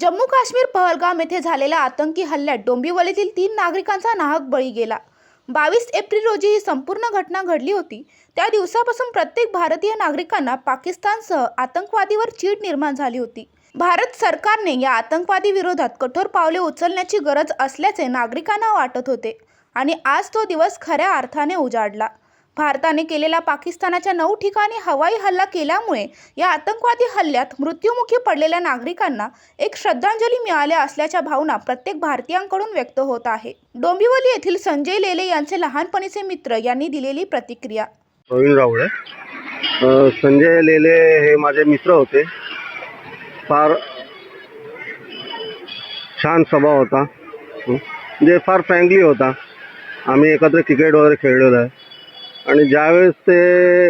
जम्मू काश्मीर पहलगाम येथे झालेल्या आतंकी हल्ल्यात डोंबिवलीतील तीन नागरिकांचा नाहक बळी गेला. बावीस एप्रिल रोजी ही संपूर्ण घटना घडली होती. त्या दिवसापासून प्रत्येक भारतीय नागरिकांना पाकिस्तानसह आतंकवादीवर चीड निर्माण झाली होती. भारत सरकारने या आतंकवादी विरोधात कठोर पावले उचलण्याची गरज असल्याचे नागरिकांना वाटत होते आणि आज तो दिवस खऱ्या अर्थाने उजाडला. भारताने केलेला पाकिस्तानाच्या नऊ ठिकाणी हवाई हल्ला केल्यामुळे या आतंकवादी हल्ल्यात मृत्युमुखी पडलेल्या नागरिकांना एक श्रद्धांजली मिळाल्या असल्याच्या भावना प्रत्येक भारतीयांकडून व्यक्त होत आहे. डोंबिवली येथील संजय लेले यांचे लहानपणीचे मित्र यांनी दिलेली प्रतिक्रिया. प्रवीण रावळे. संजय लेले हे माझे मित्र होते. फार छान स्वभाव होता. जे म्हणजे फार फ्रँकली होता. आम्ही एकत्र क्रिकेट वगैरे खेळलेलो आहे. आणि ज्यावेळेस ते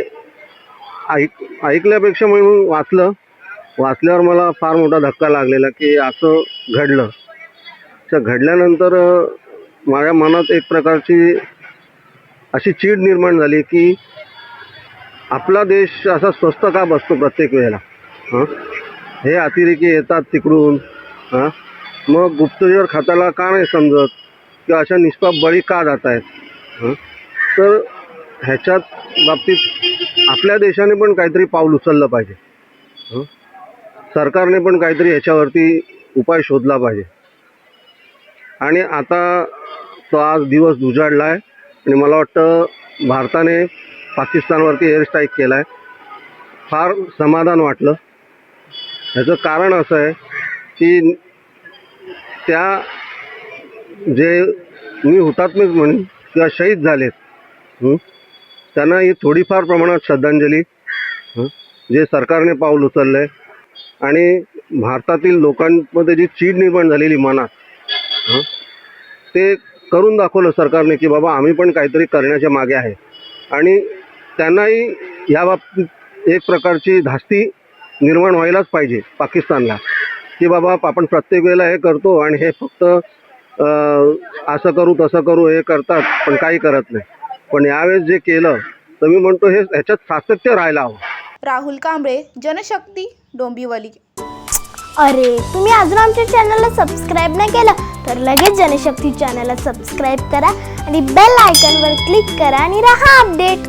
ऐक ऐकल्यापेक्षा मी वाचलं वाचल्यावर मला फार मोठा धक्का लागलेला की असं घडलं. तर घडल्यानंतर माझ्या मनात एक प्रकारची अशी चीड निर्माण झाली की आपला देश असा स्वस्त का बसतो प्रत्येक वेळेला? हं? हे अतिरेकी येतात तिकडून हां मग गुप्तचर खात्याला का नाही समजत? किंवा अशा निष्पाप बळी का जात आहेत तर ह्याच्यात बाबतीत आपल्या देशाने पण काहीतरी पाऊल उचललं पाहिजे. सरकारने पण काहीतरी ह्याच्यावरती उपाय शोधला पाहिजे. आणि आता तो आज दिवस उजाडला आहे आणि मला वाटतं भारताने पाकिस्तानवरती एअर स्ट्राईक केला आहे फार समाधान वाटलं. ह्याचं कारण असं आहे की त्या जे मी हुतात्मेच म्हणेन किंवा शहीद झालेत. त्यांना ही थोडीफार प्रमाणात श्रद्धांजली जे सरकारने पाऊल उचललं आहे आणि भारतातील लोकांमध्ये जी चीड निर्माण झालेली मनात हं, ते करून दाखवलं सरकारने की बाबा आम्ही पण काहीतरी करण्याच्या मागे आहे. आणि त्यांनाही या बाबतीत एक प्रकारची धास्ती निर्माण व्हायलाच पाहिजे पाकिस्तानला की बाबा आपण प्रत्येक वेळेला हे करतो आणि हे फक्त असं करू तसं करू हे करतात पण काही करत नाही. पण यावेळेस जे केलं तर मी म्हणतो हे ह्याच्यात सातत्य राहायला हवं. राहुल कांबळे जनशक्ती डोंबिवली. अरे तुम्ही अजून आमच्या चॅनलला सबस्क्राईब नाही केलं तर लगेच जनशक्ती चॅनलला सबस्क्राईब करा आणि बेल आयकॉनवर क्लिक करा आणि राहा अपडेट